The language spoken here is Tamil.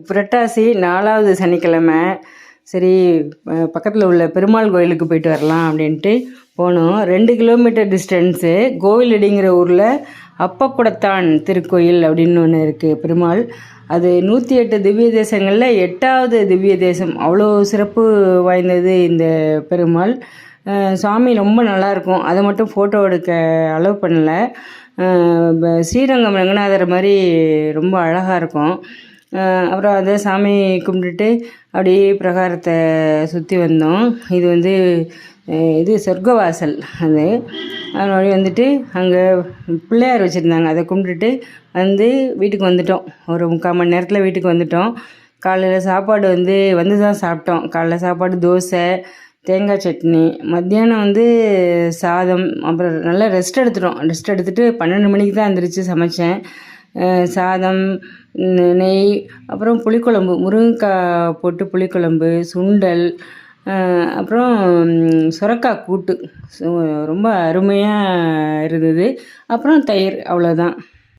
புரட்டாசி நாலாவது சனிக்கிழமை சரி பக்கத்தில் உள்ள பெருமாள் கோயிலுக்கு போயிட்டு வரலாம் அப்படின்ட்டு போனோம். ரெண்டு கிலோமீட்டர் டிஸ்டன்ஸு. கோவிலடிங்கிற ஊரில் அப்பக்குடத்தான் திருக்கோயில் அப்படின்னு ஒன்று இருக்குது பெருமாள். அது நூற்றி எட்டு திவ்ய தேசங்களில் எட்டாவது திவ்ய தேசம். அவ்வளோ சிறப்பு வாய்ந்தது இந்த பெருமாள். சாமி ரொம்ப நல்லாயிருக்கும். அதை மட்டும் ஃபோட்டோ எடுக்க அலோவ் பண்ணலை. ஸ்ரீரங்கம் ரங்கநாதர் மாதிரி ரொம்ப அழகாக இருக்கும். அப்புறம் அதை சாமி கும்பிட்டுட்டு அப்படியே பிரகாரத்தை சுற்றி வந்தோம். இது வந்து இது சொர்க்கவாசல் அது. அதனால வந்துட்டு அங்கே பிள்ளையார் வச்சுருந்தாங்க. அதை கும்பிட்டுட்டு வந்து வீட்டுக்கு வந்துட்டோம். ஒரு முக்கால் மணி நேரத்தில் வீட்டுக்கு வந்துட்டோம். காலையில் சாப்பாடு வந்து வந்து தான் சாப்பிட்டோம். காலைல சாப்பாடு தோசை தேங்காய் சட்னி மத்தியானம் வந்து சாதம் அப்புறம் நல்லா ரெஸ்ட் எடுத்துட்டோம். ரெஸ்ட் எடுத்துகிட்டு பன்னெண்டு மணிக்கு தான் எந்திரிச்சு சமைச்சேன். சாதம் நெய் அப்புறம் புளிக்குழம்பு முருங்கைக்காய் போட்டு புளிக்குழம்பு சுண்டல் அப்புறம் சுரக்காய் கூட்டு. ரொம்ப அருமையாக இருந்தது. அப்புறம் தயிர் அவ்வளோதான்